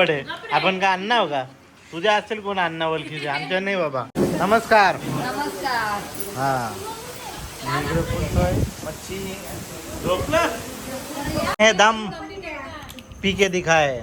आहे. आपण का अण्णा हो का? तुझ्या असेल कोण अण्णा ओळखीचे? आमच्या नाही बाबा. नमस्कार. हा. मच्छी. हे दम पीके दिखाय.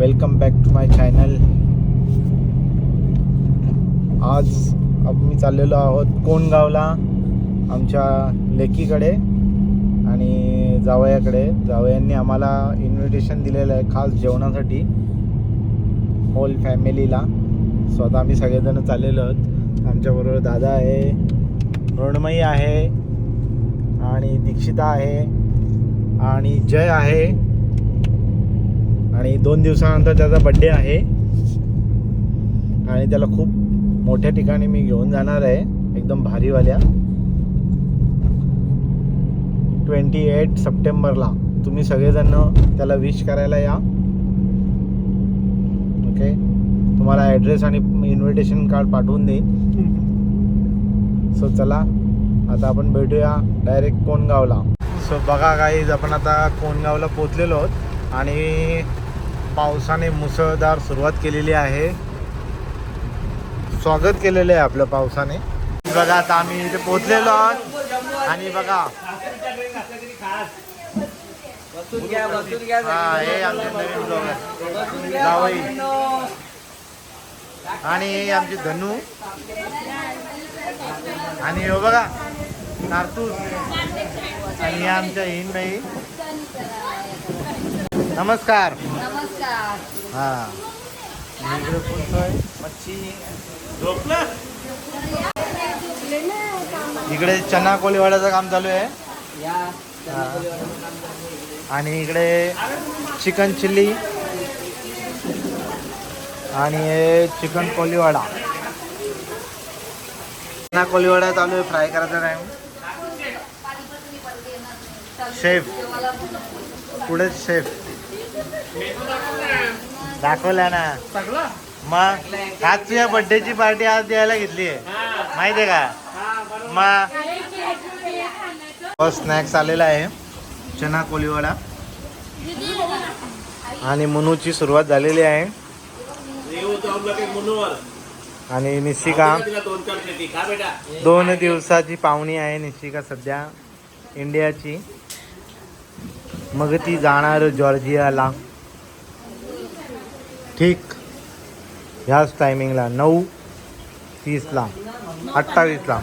Welcome back to my channel आज आम्ही चाललेलो आहोत कोणगावला आमच्या लेकीकडे आणि जावयाकडे. जावयांनी आम्हाला इन्व्हिटेशन दिलेलं आहे खास जेवणासाठी होल फॅमिलीला स्वतः आम्ही सगळेजण चाललेलो आहोत. आमच्याबरोबर दादा आहे मृणमयी आहे आणि दीक्षिता आहे आणि जय आहे. आणि दोन दिवसानंतर त्याचा बड्डे आहे. आणि त्याला खूप मोठ्या ठिकाणी मी घेऊन जाणार आहे. एकदम भारीवाल्या. ट्वेंटी एट सप्टेंबरला. तुम्ही सगळेजण त्याला विश करायला या. ओके तुम्हाला ॲड्रेस आणि इन्व्हिटेशन कार्ड पाठवून देईन. सो चला. आता आपण भेटूया डायरेक्ट कोणगावला सो बघा काही आपण आता कोणगावला पोचलेलो आहोत. आणि पावसाने मुसळधार सुरुवात केलेली आहे. स्वागत केलेलं आहे आपलं पावसाने. बघा आता आम्ही इथे पोचलेलो आहोत. आणि बघा. हा हे आमचे नवीन ब्लॉगर जावई. आणि हे आमचे धनू. आणि हो बघा नारतूस. आणि आमच्या हिनबाई नमस्कार. नमस्कार. हा. इकडे मच्छी इकडे चना कोळीवाड्याचं काम चालू आहे या आणि इकडे चिकन चिल्ली आणि चिकन कोलीवाडा. चना कोलीवाडा चालू आहे फ्राय करायचा टाइम शेफ. पुढे शेफ. दाखवला ना. मग आज तुझ्या बर्थडेची पार्टी आज द्यायला घेतली. आहे माहिती आहे का? मग स्नॅक्स आलेला आहे. चना कोलीवाडा. आणि मुनूची सुरुवात झालेली आहे. आणि निशिका. दोन दिवसाची पाहुणी आहे निशिका सध्या इंडियाची. मग ती जाणार जॉर्जियाला. ठीक. ह्याच टायमिंगला नऊ तीसला अठ्ठावीसला.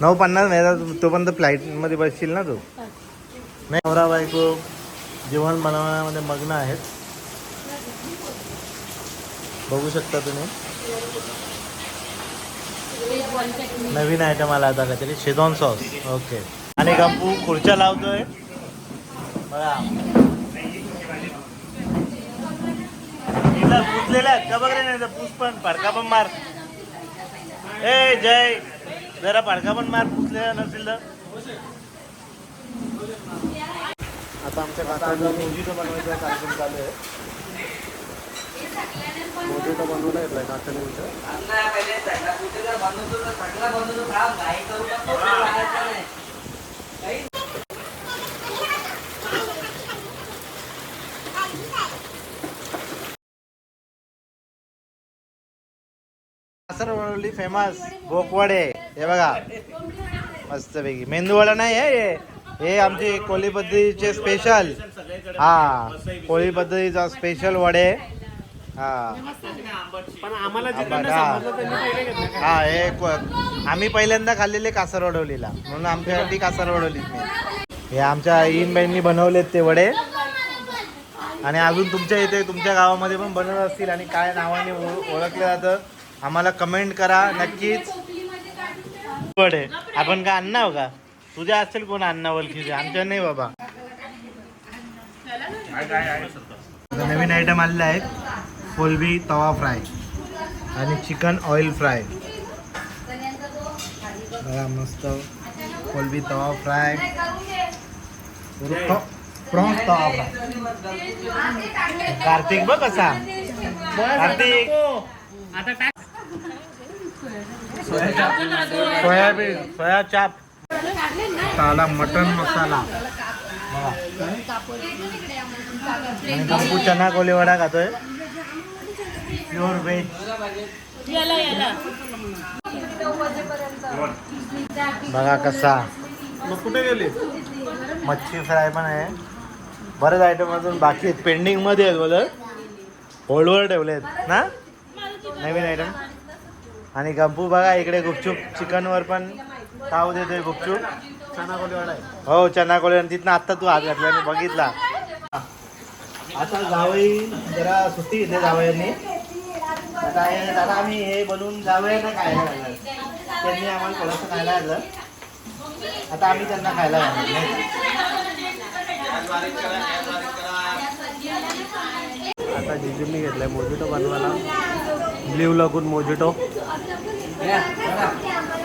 नऊ पन्नास नाही तोपर्यंत फ्लाईटमध्ये बसशील ना तू? नाही नवरा बायको जेवण बनवण्यामध्ये मग्न आहेत. बघू शकता तुम्ही. नवीन आयटम आला आता काहीतरी शेजॉन सॉस. ओके आणि गंपू खुर्च्या लावतोय. बघा. पुसलेल्या आहेत का बघ रे नाही पूस पण फडका पण मार. ए जय. जरा फडका पण मार पुसलेला नसेल तर. आता आमच्या काकांना मोजिटो बनवायचा कार्यक्रम चालू आहे. मोजिटो बनवला काकाने इथं. कासरवली फेमस गोकवडे. हे बघा. मस्तपैकी. मेंदूवडा नाही आहे हे. हे आमची कोळी पद्धतीचे स्पेशल हा. कोळी पद्धतीचा स्पेशल वडे हा हा. हा आम्ही पहिल्यांदा खाल्लेले कासरवडवलीला म्हणून आमच्यासाठी कासरवडवली हे आमच्या ईनबाईंनी बनवलेत ते वडे. आणि अजून तुमच्या इथे तुमच्या गावामध्ये पण बनवत असतील आणि काय नावाने ओळ- ओळखलं जातं आम्हाला कमेंट करा नक्कीच. वडे आपण का अण्णा हो का? तुझ्या असेल कोण अण्णा ओळखीचे? आमच्या नाही बाबा. आता नवीन आयटम आलेले आहेत. कोलबी तवा फ्राय आणि चिकन ऑइल फ्राय. बघा मस्त कोलबी tawa fry. Prawns tawa fry. Kartik बघ कसा. कार्तिक. सोयाबीन सोया चाप काला मटन मसाला. गप्पू चना कोली वडा खातोय. प्युअर व्हेज बघा कसा. मग कुठे गेले? मच्छी फ्राय पण आहे. बरेच आयटम अजून बाकी आहेत. पेंडिंगमध्ये आहेत बोल होल्डवर ठेवले आहेत ना? नवीन आयटम आणि गंपू बघा इकडे गुपचूप चिकनवर पण ताव देतोय गुपचूप. चना हो चना कोळी आणि तिथनं आत्ता तू हात घातला मी बघितला. आता जावई जरा सुट्टी घेतली जावयांनी. आता दादा आम्ही हे बनवून जावयांना खायला घालणार. त्यांनी आम्हाला थोडंसं खायला घातलं. आता आम्ही त्यांना खायला घालणार. आता जिजूंनी घेतलाय मोजिटो बनवायला. ब्ल्यू लगून मोजिटो.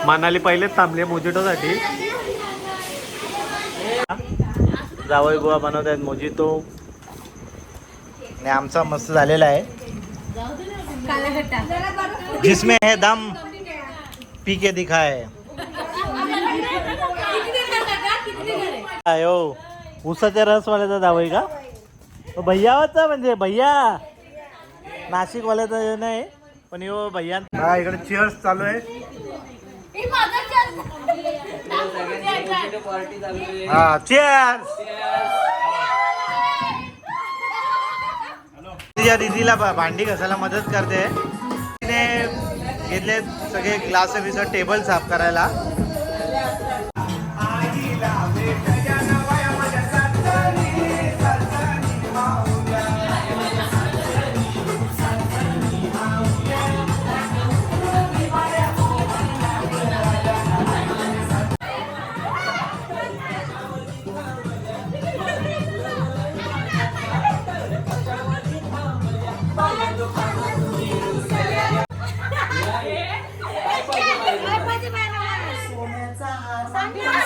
मानाली पहिलेच थांबले मोजिटोसाठी. जावई बुवा बनवत आहेत मोजितो आणि आमचा मस्त झालेला आहे. जिसमें है दम. पी के दिखाए. अयो उसाच्या रसवाल्याचा जावई का? तो भैया होता म्हणजे भैया. नाशिक वाल्याचा हे नाही पण यो भैया. हा इकडे चिअर्स चालू आहे. हा चिअर्स दीदीला भांडी घासायला मदत करते. तिने घेतले सगळे ग्लास बिस टेबल साफ करायला. Yeah.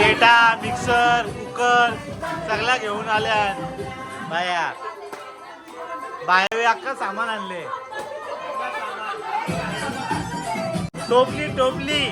पेटा मिक्सर कुकर सगळा घेऊन आल्या बाया. बाहेर अख्खा सामान आणले टोपली टोपली.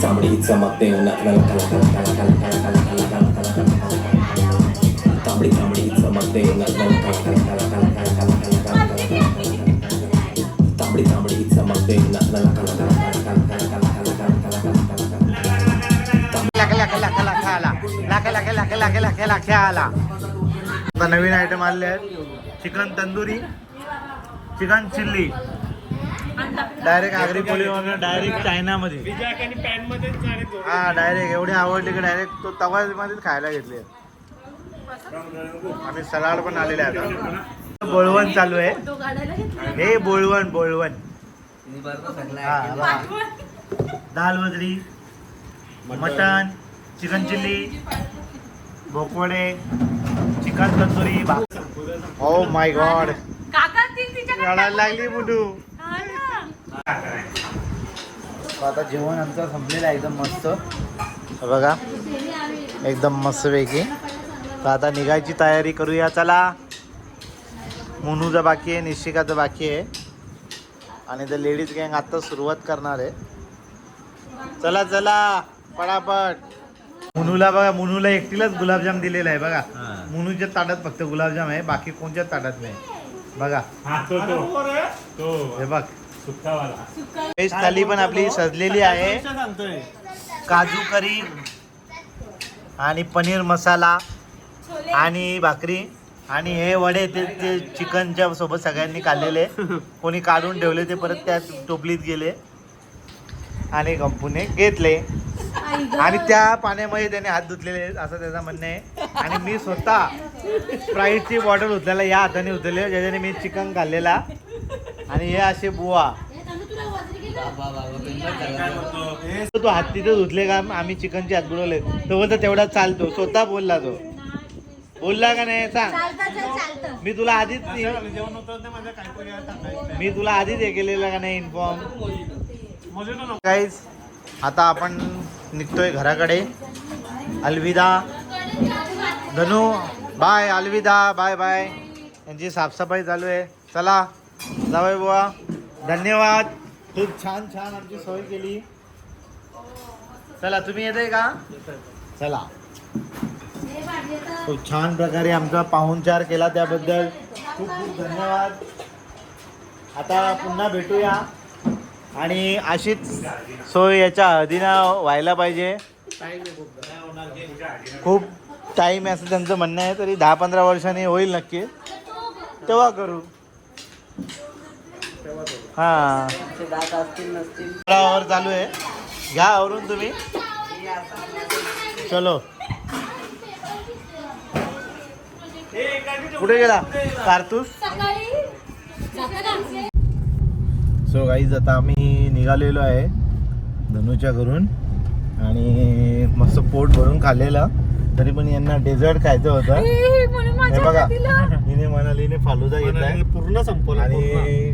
कल कल कल कल कल कल कल कल कल कल तांबडी चांबडी चमकते उन्हात कल कल कल कल कल कल कल कल लाख लाख लाख लाख आला लाख लाख लाख लाख लाख लाख आला आता नवीन आयटम आले आहेत chicken tandoori chicken chilli direct Agri पोळीवरून direct चायनामध्ये. हा डायरेक्ट एवढे आवडले की डायरेक्ट तो तवामध्येच खायला घेतले. आणि सलाड पण आलेले आहे आता बोळवण चालू आहे. हे बोळवण बोळवण हा. दाल वजरी मटन चिकन चिल्ली भोकवडे chicken tandoori oh my god काका लागली मुडू आता जेवण आमचं संपलेलं आहे एकदम मस्त. बघा एकदम मस्तपैकी. तर आता निघायची तयारी करूया. चला. मुनूचं बाकी आहे निशिकाचं बाकी आहे. आणि द लेडीज गँग आता सुरुवात करणार आहे. चला चला. पटापट. मुनूला बघा मुनूला एकटीलाच गुलाबजाम दिलेला आहे बघा. मुनूच्या ताटात फक्त गुलाबजाम आहे बाकी कोणत्या ताटात नाही. बघा. हे बघ. व्हेज थाली पण आपली सजलेली आहे. काजू करी आणि पनीर मसाला आणि भाकरी आणि हे वडे ते ते चिकनच्या सोबत सगळ्यांनी काढलेले कोणी काढून ठेवले ते परत त्या टोपलीत गेले. आणि गंपूने घेतले. आणि त्या पाण्यामध्ये त्याने हात धुतलेले असं त्याचं म्हणणं आहे. आणि मी स्वतः स्प्राईटची बॉटल उचलायला या हाताने उचलले ज्याच्याने मी चिकन खाल्लेला. आणि हे असे बुवा. तो हात तिथे धुतले का? आम्ही चिकनचे हात बुडवले. तो बोलतो तेवढा चालतो. स्वतः बोलला तो. बोलला का नाही सांग. मी तुला आधीच मी तुला आधीच हे केलेलं का नाही इन्फॉर्म काहीच आता आपण निघतोय घराकडे. अलविदा. धनू बाय अलविदा. बाय बाय यांची साफसफाई चालू आहे. चला. जावय बुवा. धन्यवाद. खूप छान छान आमची सोय केली. चला तुम्ही येते का? चला. खूप छान प्रकारे आमचा पाहुणचार केला त्याबद्दल. खूप खूप धन्यवाद. आता पुन्हा भेटूया. आणि अशीच सोय याच्या हळदीनं व्हायला पाहिजे. खूप टाईम असं त्यांचं म्हणणं आहे तरी दहा पंधरा वर्षांनी होईल नक्की तेव्हा करू. हा. चालू आहे. घ्या आवरून तुम्ही. चलो. कुठे गेला? कारतूस? सो गाईज आता आम्ही निघालेलो आहे धनुच्या घरून आणि मस्त पोट भरून खाल्लेलं. तरी पण यांना डेझर्ट खायचं होतं. हे बघा. हिने म्हणाली हिने फालुदा घेतलाय. पूर्ण संपवलं आणि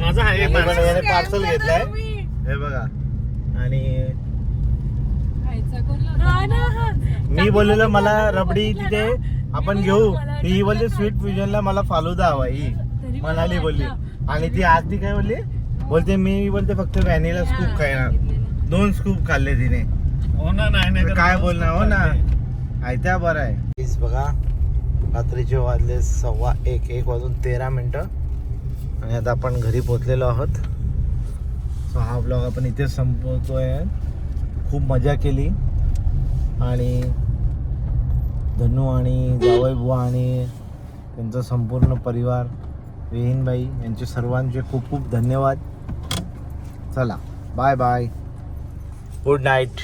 माझा आहे पार्सल घेतलाय. हे बघा. आणि मी बोललेलो मला रबडी तिथे आपण घेऊ. ही बोलली स्वीट फ्युजनला मला फालुदा हवा. ही म्हणाली बोलली. आणि ती आज ती काय बोलली? बोलते मी बोलते फक्त व्हॅनिला स्कूप खाणार दोन स्कूप खाल्ले तिने. हो ना नाही काय बोलणार? हो ना. आयत्या बरं आहे. प्लीज बघा रात्रीचे वाजले सव्वा एक एक वाजून तेरा मिनटं. आणि आता आपण घरी पोचलेलो आहोत. सो हा ब्लॉग आपण इथे संपवतोय. खूप मजा केली. आणि धनू आणि जावई बुवा आणि त्यांचा संपूर्ण परिवार वेहीनबाई यांचे सर्वांचे खूप खूप धन्यवाद. चला बाय बाय गुड नाईट